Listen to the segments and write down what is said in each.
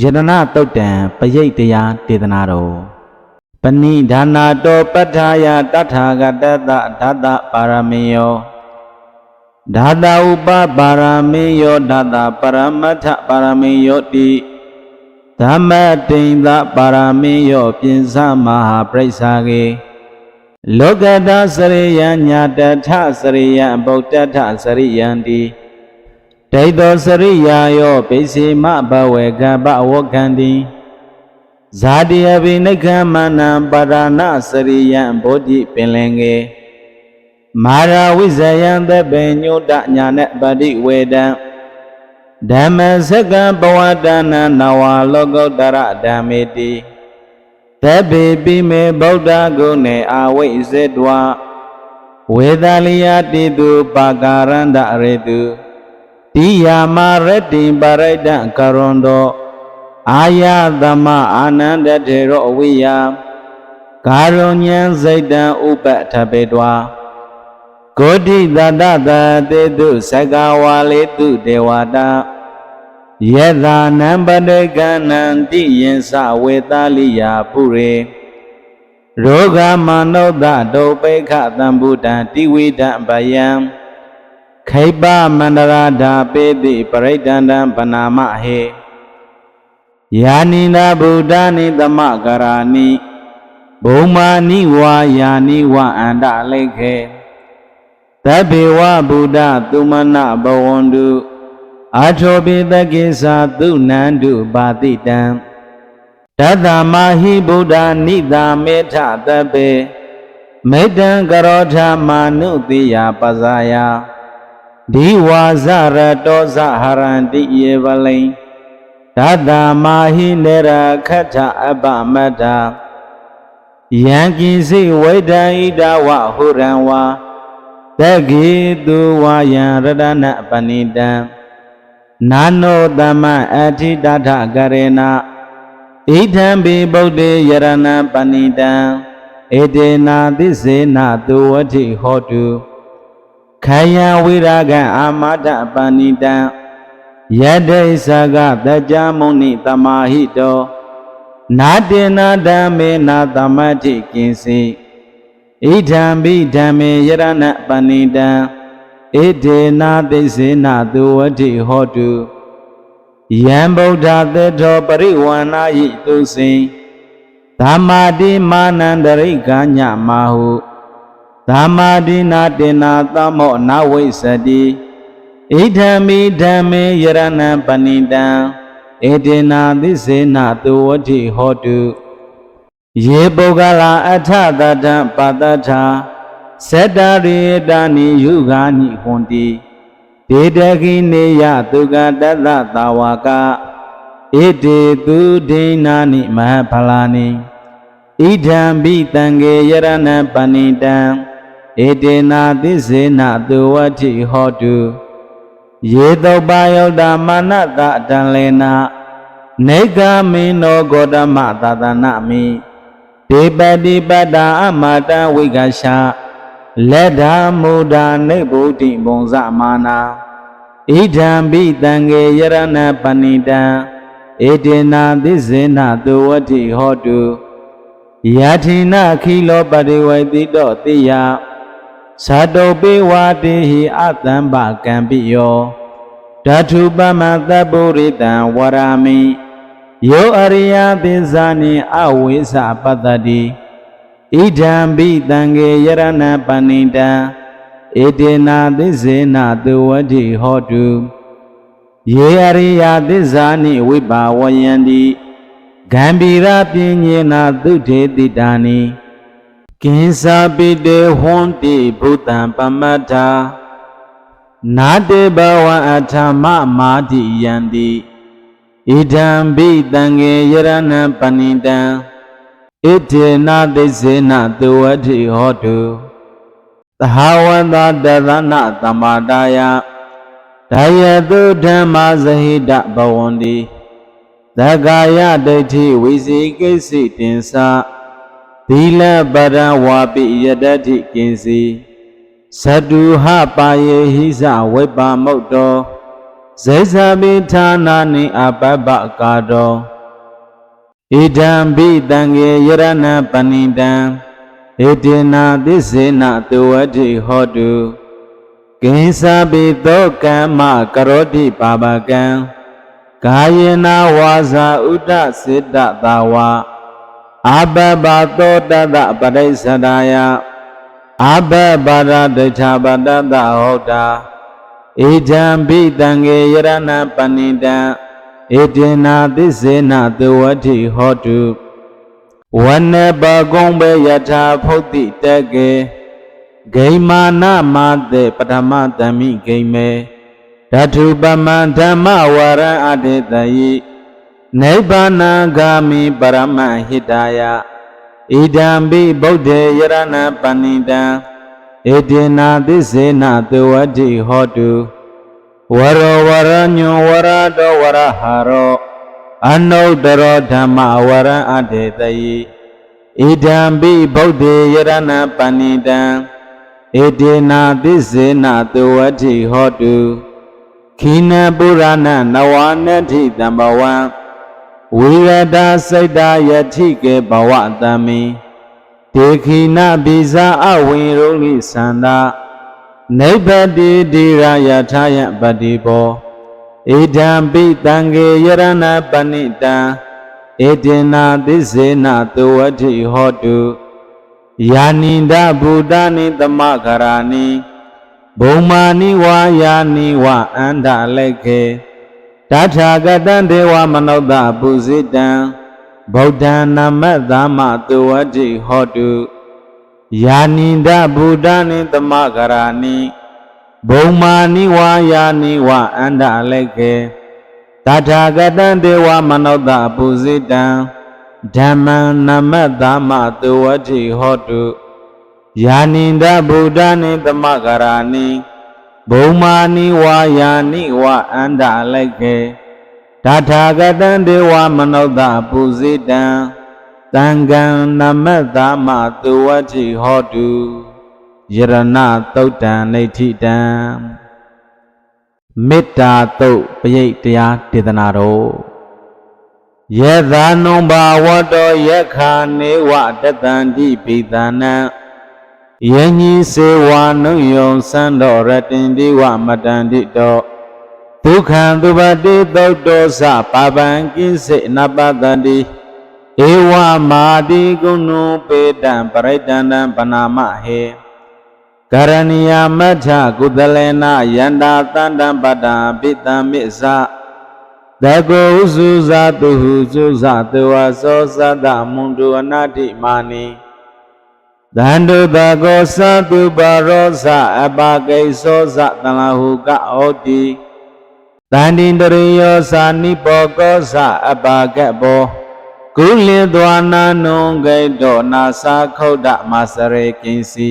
ယတနာတုတ်တံပရိတ်တရားဒေသနာတော်ပဏိဒါနာတောပဋ္ဌာယတထာဂတတဓာတပါရမေယောဓာတဥပပါရမေယောဓာတပရမတ္ထပါရမေယောတိဓမ္မတိန်သပါရမေယောပြင်သမဟာပရိစ္ဆာကေလောကတစရိယညာတထစရိယဗုဒ္ဓထစရိယံတိ ဒိဋ္ဌောစရိယာယောပိစီမဘဝေကပဝကံတိဇာတိယပိနိခမနံပါရဏစရိယံဘောဓိပင်လင်ကေမာရာဝိဇယံသဗ္ဗညုတညာနဲ့ပတိဝေဒံဓမ္မစကံဘဝတနာနဝလောကုတ္တရဓမ္မေတိသဗ္ဗေပိမေဗုဒ္ဓဂုဏေအာဝိဇ္ဇတဝဝေဒလိယတိတုပါကာရန္တရေတု တိယာမရတ္တိပရိဒံကရွန်တောအာယသမအာနန္ဒတေရောအဝိယကာရုညံစိတ်တံဥပထပေတွာဂောတိတတတတေတုသကဝါလေတုဒေဝတာယေသာနံပတေကနံတိယင်္စဝေသလိယပုရေရောဂမနုဿဒုပိခသံဗုဒ္ဓံတိဝိဒံဗယံ ခိပ္ပမန္တရာဓာပေတိပရိဒန္တံပနာမဟေယာနိနာဗုဒ္ဓနိသမကရာနိဘုံမာနိဝါယာနိဝအန္တလိခေသဗ္ဗေဝဗုဒ္ဓသုမနဘဝန္တုအာထောပိတကိသာသုနန္တုပါတိတံတတ္တမဟိဗုဒ္ဓနိတာမေထသဗ္ဗေမေတ္တံကရောဓမာနုတိယပဇာယ ဒီဝါဇရတောဇဟရန္တိယေဝလိံဓာတာမာဟိနေရခတ္ထအပမတ္တာယံကိစိဝိဒံဣဒဝဟုရံဝါတကိတုဝါယံရတနာပဏိတံနာနောတမအထိတထကရေနာဣထံပိဗုဒ္ဓေယရဏပဏိတံဧတေနာသစ္စေနာသူဝတိဟောတု ခယံဝိရာဂံအာမတပဏိတံယဒိသကတကြမုန်နိတမဟိတောနာတေနာဓမ္မေနာသမတိကိဉ္စီဣဒံဘိဓမ္မေယရဏပဏိတံဣဒေနာသိစေနာသူဝတိဟောတုယံဗုဒ္ဓသေထောပရိဝန္နာယိသူစိသမ္မာတိမာနန္တရိကညမဟု သမ္မာတိနာတေနာသမောနဝိသတိဣဒံမိဓမ္မေယရဏပဏိတံဣတေနာသစ္စေနာသူဝတိဟောတုယေပုဂ္ဂလာအထတတံပတ္တထာသတ္တရိတာနိယုဂာနိဟွန်တိဒေတခိနေယသူကတတသာဝကဣတေသူဒိနာနိမဟဖလာနိဣဒံဘိတံကေယရဏပဏိတံ ဣတေနာသစ္စေနသူဝတိဟောတုယေတုပယောတမာနတတံလေနာနေကမိနောဂေါတမသတနာမိဒေပတိပတ္တာအမတဝိကရှာလက်ဓာမူဒာနိဗ္ဗုတိဘုံဇမာနာဣဒံဘိတံကေယရဏပဏိတံဧတေနာသစ္စေနသူဝတိဟောတုယထိနာခိလောပရိဝိတိတောတိယ သတုပိဝါတိဟိအတံပကံပိယောဓာထုပမသဗ္ဗုရိတံဝရာမိယောအရိယပိဇာနိအဝိသပတ္တတိဣဒံဘိတံကေယရဏပဏိတံဧတေနာသစ္စေနသူဝတိဟောတုယေအရိယသစ္စာနိဝိပါဝယန္တိဂံဗီရပညေနာသုထေတိတာနိ ကိဉ္စာပိတေဟွန်တိဘုတံပမတ္ထာနာတေဘဝအထမမာတိယန္တိဣဒံဘိတံကေယရဏပဏိတံဣတေနာသိစေနသူဝတိဟောတုသဟဝတတသနာသမာတာယဒါယတုဓမ္မဇဟိတဘဝန္တိသက္ကာယဒိဋ္ဌိဝိစီကိစီတင်္စ သီလပရဝါပိယတတိကိဉ္စီသတုဟပါယေဟိစဝိပါမုတ်တောဇေဇပိဌာနာနိအပပ္ပကာတောဣဒံဘိတံကေယရဏပဏိတံဣတိနာသစ္စေနသဝတိဟောတုကိဉ္စာပိသောကမ္မကရောတိပါပကံကာယေနဝါစာဥဒ္ဒစေတသာဝ အဘဘသောတတပရိစ္ဆဒာယအဘဘာရဒိဋ္ဌပတ္တဟောတာဣဒံဘိတံကေယရဏပဏိတံဣတိနာသစ္စေနသဝတိဟောတုဝနပကုံဘေယထာဖုတ်တိတကေဂိမာနမတေပထမတမိဂိမေဓထုပမံဓမ္မဝရံအတေတယိ နိဗ္ဗာနဂာမိပရမဟိတာယဣဒံဘိဗုဒ္ဓေယရဏပဏိတံဣတိနာသစ္စေနသဝတိဟောတုဝရောဝရညွန်ဝရတောဝရဟာရောအနုတ္တရောဓမ္မဝရံအတေတယိဣဒံဘိဗုဒ္ဓေယရဏပဏိတံဣတိနာသစ္စေနသဝတိဟောတုခိနပုရဏနဝနတိတံဘဝံ ဝိရဒစိတ်တယတိကေဘဝတမိဒေခိနဘိဇာအဝိရုလိသန္တာနိဗ္ဗတိတိရယထာယပတိဘောဣဒံပိတံကေယရဏပဏိတံဣတိနာသစ္စေနသဝတိဟောတုယာနိန္ဒဗုဒ္ဓနိသမဂရာနိဘုံမာနိဝါယာနိဝအန္တလက်ခေ တထာဂတံဒေဝမနုဿပုဇိတံဗုဒ္ဓံနမသမသဝတိဟောတုယာနိန္ဒဗုဒ္ဓနိသမဂရာနိဘုံမာနိဝါယာနိဝအန္တလက်ခေတထာဂတံဒေဝမနုဿပုဇိတံဓမ္မံနမသမသဝတိဟောတုယာနိန္ဒဗုဒ္ဓနိသမဂရာနိ ဘုံမာနိဝါယာနိဝအန္တလိုက်ကေတထာဂတံဒေဝမနုဿပုဇိတံတံကံနမသမသဝတိဟောတုယရဏသုတ်တံနေဋ္ဌိတံမေတ္တာသုတ်ပရိတ်တရားဒေသနာတော်ယေသာနုံဘာဝတောယက္ခာနေဝတတန္တိပိသနံ ယညိစေဝါနုယုံသံတော်ရတင်ဒီဝမတန္တိတောဒုက္ခံသူပတိသုတ်တောသပါပံကိစေနပတန္တိဧဝမာတိကုဏုပေတံပရိတန္တံပနာမဟေကရဏီယမထကုသလေနယန္တာတန္တံပတ္တပိတံမိစ္ဆတကောဥစုဇာတုဟုစုဇာတဝသောသတ္တမုန်တုအနာတိမာနိ သန္တုတကောသတုပါရောဇအပကိသောဇတလဟုကဩတိတန္တိတရိယောသာနိပောကောဇအပကဘောကုလင်သွာနာနုံဂိတောနာသာခုဒ္ဓမစရေကိဉ္စီ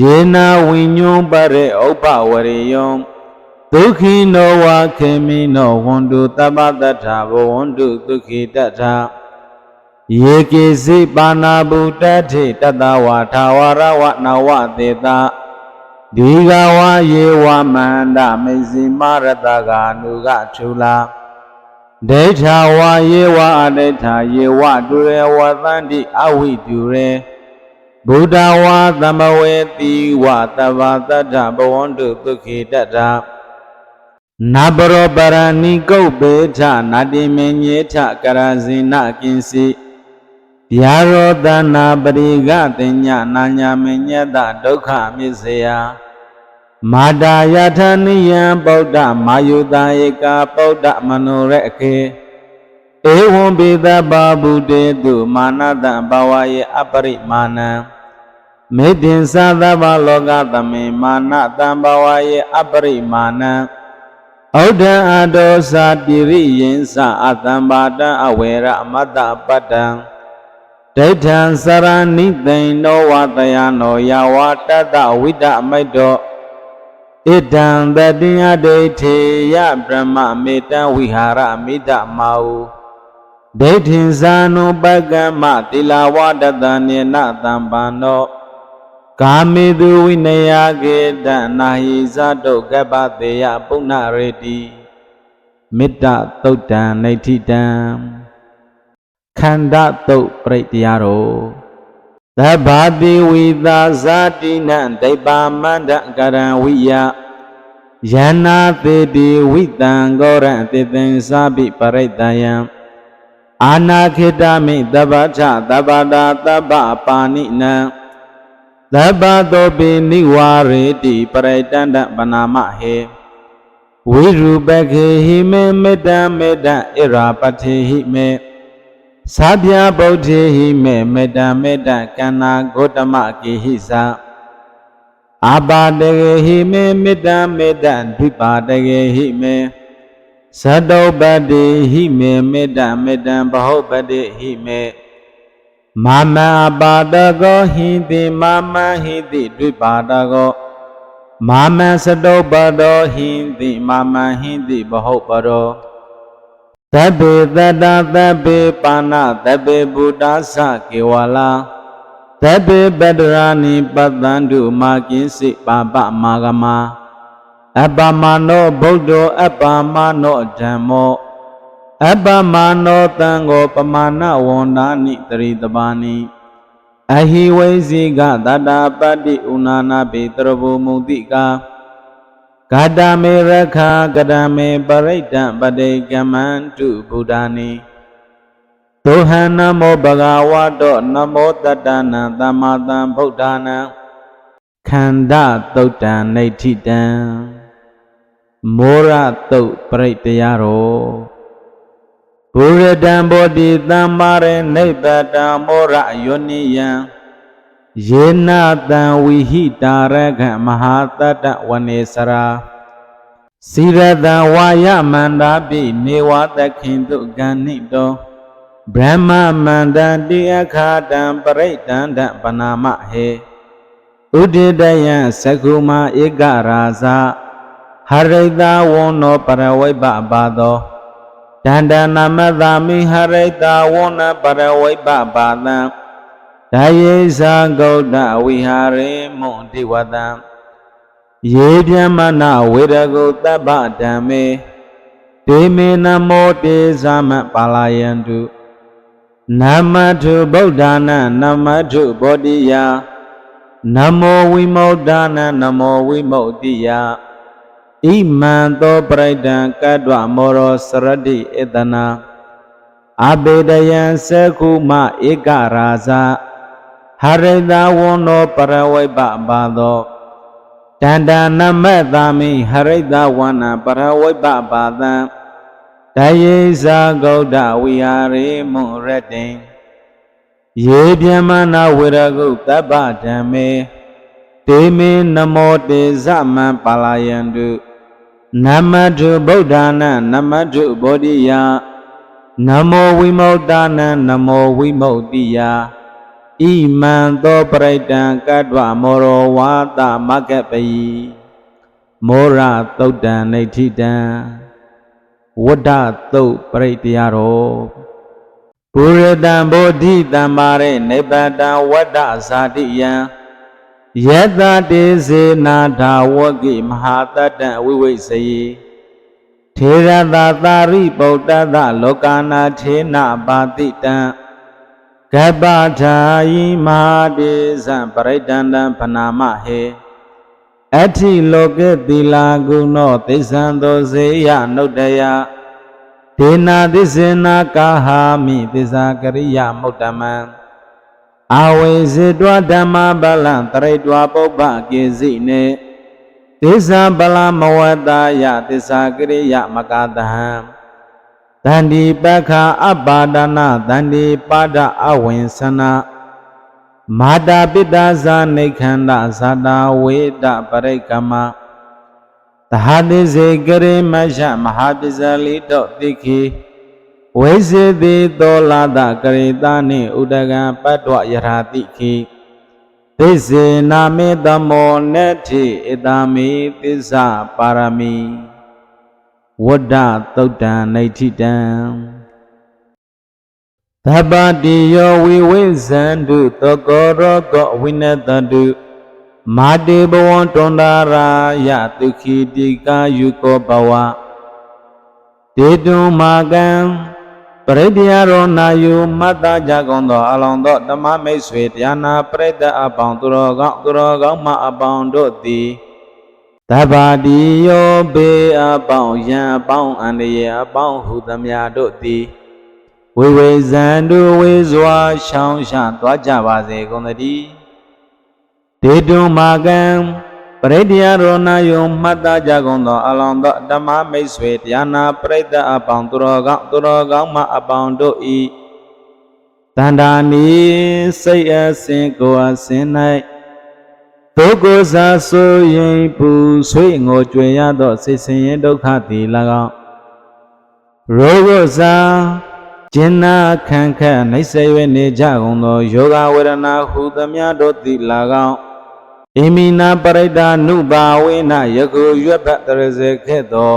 ယေနာဝိညုံပရေဥပဝရိယောဒုက္ခိနောဝခေမိနောဝန္တုတပ္ပတ္ထာဘဝန္တုဒုက္ခိတ္ထာ ယေကေစိပါဏာဗုတ္တထိတတဝါထာဝရဝနဝတေတာဒီဃဝယေဝမန္တမေဇိမရတကနုကထူလာဒိဋ္ဌဝါယေဝအဒိဋ္ဌယေဝတုရေဝသန္တိအဝိတုရေဗုဒ္ဓဝါသမဝေတိဝတဗ္ဗတတ္ထဘဝန္တုဒုက္ခိတတ္ထနပရောပရဏိကုတ်ပေထနာတိမေညေထကရဇိနကိဉ္စီ ဗျာရောတနာပရိကတင်ညနာညာမညတဒုက္ခမြစ္ဆေယမာတာယထနိယံပုဒ္ဓမာယုတာဧကပုဒ္ဓမနောရခေဧဝံပိသဗ္ဗဗုတေတုမာနတံဘဝယေအပရိမာဏံမေတ္တင်သသဗ္ဗလောကသမေမာနတံဘဝယေအပရိမာဏံဩဒံအတောသာတိရိယင်္စအတံပါတံအဝေရမတ္တပတ္တံ ဒိဋ္ဌံစရဏိသိန်နောဝတယနောယဝတတဝိဒမိတ်တောဣဒံတတိယဒိဋ္ဌေယဗြဟ္မမေတ္တဝိဟာရမိဒမာဟုဒိဋ္ဌိဇာနုပကမ္မတိလာဝတတနေနတံပန္နောကာမေသူဝိနယကေတနာဟိဇတုကပ္ပတေယပုဏ္ဏရေတိမေတ္တသုတ်တံနေဋ္ဌိတံ ခန္ဓာတုတ်ပြိတ္တရားတော်သဗ္ဗတိဝိသာဇာတိနံဒိဗ္ဗမန္တကရံဝိယယန္နာသေတိဝိတံဂောရံတေသင်္စာပိပရိတ္တယံအာနာခိတမိတဗ္ဗထသဗ္ဗတာသဗ္ဗပါဏိနံသဗ္ဗသောပိနိဝါရေတိပရိတန္တပနာမဟေဝိရူပခေဟိမေမေတ္တမေတ္တဣရာပတိဟိမေ သာဗျာဗုဒ္ဓေဟိမေမေတ္တမေတ္တကန္နာဂေါတမကိဟိသာအာပါတကေဟိမေမေတ္တမေတ္တဒိပါတကေဟိမေသတ္တောပတ္တိဟိမေမေတ္တမေတ္တဘဟုပတိဟိမေမာမအပါတကောဟိတိမာမဟိတိဒိပါတကောမာမသတ္တောပတောဟိတိမာမဟိတိဘဟုပတော သဗ္ဗေတတ္တသဗ္ဗေပါဏသဗ္ဗေဗုဒ္ဓသကေဝလာသဗ္ဗေပတ္တရာနိပတ္တန္တုမာကိစိပါပမာဂမအပ္ပမနောဗုဒ္ဓောအပ္ပမနောဓမ္မောအပ္ပမနောတံဃောပမာဏဝန္ဒာနိတရိတပါနိအဟိဝိဇိကတတ္တပတ္တိဥနာနာပိတရဘူမုတိကာ ဂါတမေရခာကရမေပရိဒံပတိကမန္တုဗုဒ္ဓာနိဒုဟံနမောဘဂဝါတောနမောတတ္တနံသမ္မာသမ္ဗုဒ္ဓာနံခန္ဓာတုတ်တံနေဋ္ဌိတံမောရတုတ်ပရိတ္တရားတော်ဘုရတံဘောတိသမ္မာရေနိဗ္ဗတံမောရယောနိယံ ယေနတံဝိဟိတာရခမဟာတတ္တဝနေစရာစီရတံဝါယမန္တာပိနေဝသခင်တုဂန္နိတောဗြဟ္မမန္တတိအခါတံပရိတန္တပနာမဟေဥဒိတယံသကုမဧကရာဇဟရိတဝန္နောပရဝိပ္ပပါသောတန္တနာမသာမိဟရိတဝန္နပရဝိပ္ပပါတံ ဒါယေဇာဂௌတဝိဟာရေမွန်တိဝတံယေပြမနာဝေရကုတပ္ပဓမ္မေဒေမေနမောတေသမပါလာယန္တုနမထုဗုဒ္ဓနာနမထုဘောဓိယနမောဝိမု ddha နာနမောဝိမု ddhi ယဣမံသောပရိဒံကတ္တဝမောရောစရတိဧတနာအဘေဒယံသကုမဧကရာဇ ဟရိတဝန္နောပရဝိပ္ပပါသောတန္တနမသာမိဟရိတဝန္နပရဝိပ္ပပါတံတယေဇာဂௌဒဝိဟာရေမွန်ရတေယေပြမနာဝေရကုတပ္ပဓမ္မေတေမေနမောတေသမံပါလာယန္တုနမတုဗုဒ္ဓနာနမတုဘောဓိယနမောဝိမု ddha နာနမောဝိမု ddhi ယ ဣမံသောပရိတံကတ္တဝမောရောဝါသမကပယီမောရသုတ်တံနေဋ္ဌိတံဝဒ္ဒသုတ်ပရိတရားတော်ဘုရတံဘောဓိတံမာရေနိဗ္ဗတံဝဒ္ဒဇာတိယံယတတေစေနာဓာဝကိမဟာတတ္တဝိဝိစယေထေရတာသာရိပုတ္တသလောကနာထေနပါတိတံ ကပ္ပထာယိမဟာတေဇံပရိတန္တံဖနာမဟေအဋ္ဌိလောကေသီလာကုနောသိသံသောစေယနုတ္တယဒေနာသစ္စေနာကာဟာမိသစ္စာကရိယမုတ္တမံအာဝေစေတောဓမ္မပလံတရိတ္တဝပုပ္ပကေစိနေသစ္စာပလမဝတ္တယသစ္စာကရိယမကတဟံ တန္တိပက္ခအပါဒနာတန္တိပါဒအဝိသနာမာတာပိတာဇာနေခန္ဓာဇာတာဝေဒပရိကမသဟာတိစေကရေမရှမဟာပစ္စလိတောတိခိဝိစေတိသောလာတကရေတာနိဥဒကံပတ္တဝယရာတိခိသိစေနာမေတမောနတ္ထိဣတာမိသစ္စာပါရမီ ဝဒ္ဒသုတ်တံနေဋ္ဌိတံသဗ္ဗတိယောဝိဝိဇန္တုသောကောရောကောဝိနတတုမာတေဘဝံတွန္တာရာယဒုခိတိကာယုကောဘဝတေတုံမာကံပရိတယရောနာယုမတ္တကြကုန်သောအလောင်းသောဓမ္မမိတ်ဆွေတရားနာပရိသတ်အပေါင်းသူတော်ကောင်းသူတော်ကောင်းမအပေါင်းတို့သည် တဗ္ဗာတိယောဘေအပေါင်းယံအပေါင်းအန္တရာယ်အပေါင်းဟုသမျှတို့သည်ဝိဝေဇံတို့ဝေစွာရှောင်းရှာသွားကြပါစေကုန်သတည်းဒေတုံမာကံပရိတယရောနာယုမှတ်သားကြကုန်သောအလောင်းသောဓမ္မမိတ်ဆွေတရားနာပရိသတ်အပေါင်းသူတော်ကောင်းသူတော်ကောင်းမအပေါင်းတို့ဤတန္တာနီစိတ်အစဉ်ကိုယ်အစဉ်၌ ဒုက္ခစာဆိုရင်ပူဆွေးငိုကြွယ်ရသောစိတ်ဆင်းရဲဒုက္ခသည်၎င်းရောဂစာကျင်နာခံခက်နှိစ္စ၍နေကြကုန်သောယောဂဝေဒနာဟုသမျှတို့သည်၎င်းဣမိနာပရိဒာနုဘာဝေနယခုရွက်ဘတ်တရစေခဲ့သော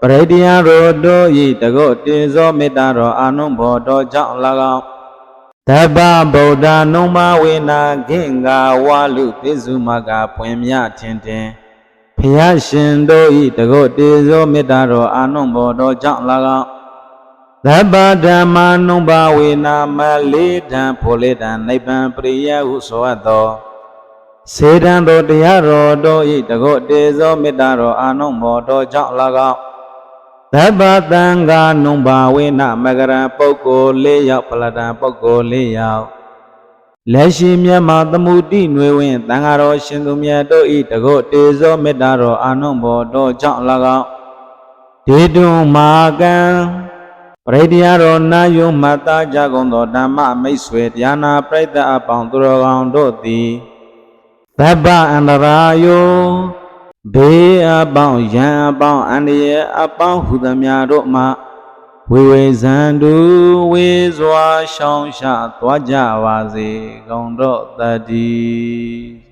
ပရိဒယရောတို့ဤတကုတ်တေဇောမေတ္တာတော်အာနုဘောတော်ကြောင့်၎င်း တပ္ပဗုဒ္ဓနုမဝေနာခင်္ဂါဝါလူပိစုမကပွင့်မြထင်တင်ဖျားရှင်တို့ဤတကုတ်တေဇောမေတ္တာတော်အာနုဘောတော်ကြောင့်၎င်းသဗ္ဗဓမ္မာနုဘာဝေနာမလေးတံဖိုလေးတံနိဗ္ဗာန်ပရိယဟုဆိုအပ်သောစေတံတော်တရားတော်တို့ဤတကုတ်တေဇောမေတ္တာတော်အာနုဘောတော်ကြောင့်၎င်း သဗ္ဗတံဃာနုဘာဝေနမကရံပုဂ္ဂိုလ်၄ယောက်ပလတံပုဂ္ဂိုလ်၄ယောက်လက်ရှိမြတ်မှာသမုတိຫນွေဝင်တန်ဃာတော်ရှင်သူမြတ်တို့ဤတကုတ်တေဇောမေတ္တာတော်အာနုဘောတော်ကြောင့်၎င်းဒေတုမာကံပရိတရားတော်နာယုံမတ္တကြကုန်သောဓမ္မမိတ်ဆွေတရားနာပရိသတ်အပေါင်းသူတော်ကောင်းတို့သည်သဗ္ဗအန္တရာယော ဘေးအပေါင်းယံအပေါင်းအန္တရာယ်အပေါင်းဟုသမျှတို့မှဝေဝေဇံတူဝေစွာရှောင်းရှာသွားကြပါစေကုန်တော့တည်း